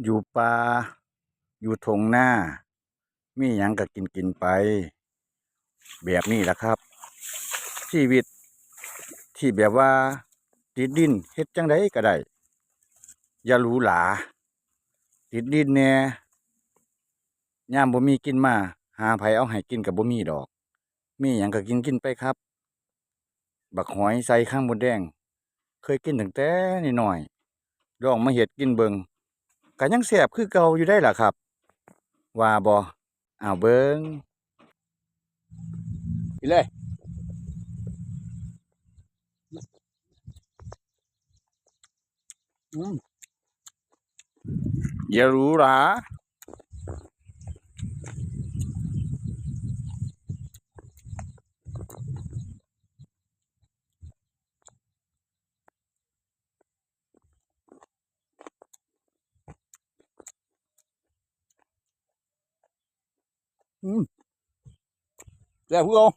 อยู่ป่าอยู่ทงหน้า มีหยังก็กินกินไป แบบนี้แหละครับ ชีวิตที่แบบว่า ติดดินเฮ็ดจังไดก็ได้อย่าหรูหราติดดินแน่ย่ามบ่มีกินมา หาไผเอาให้กินก็บ่มีดอก มีหยังก็กินกินไปครับ บักหอยใส่ข้างบนแดง เคยกินตั้งแต่น้อยลองมาเฮ็ดกินเบิง ก็ยังแสบคือเก่าอยู่ได้ล่ะครับ ว่าบออ้าวเบิงไปเลยอืมอย่ารู้ห ราแซ่บคือเอา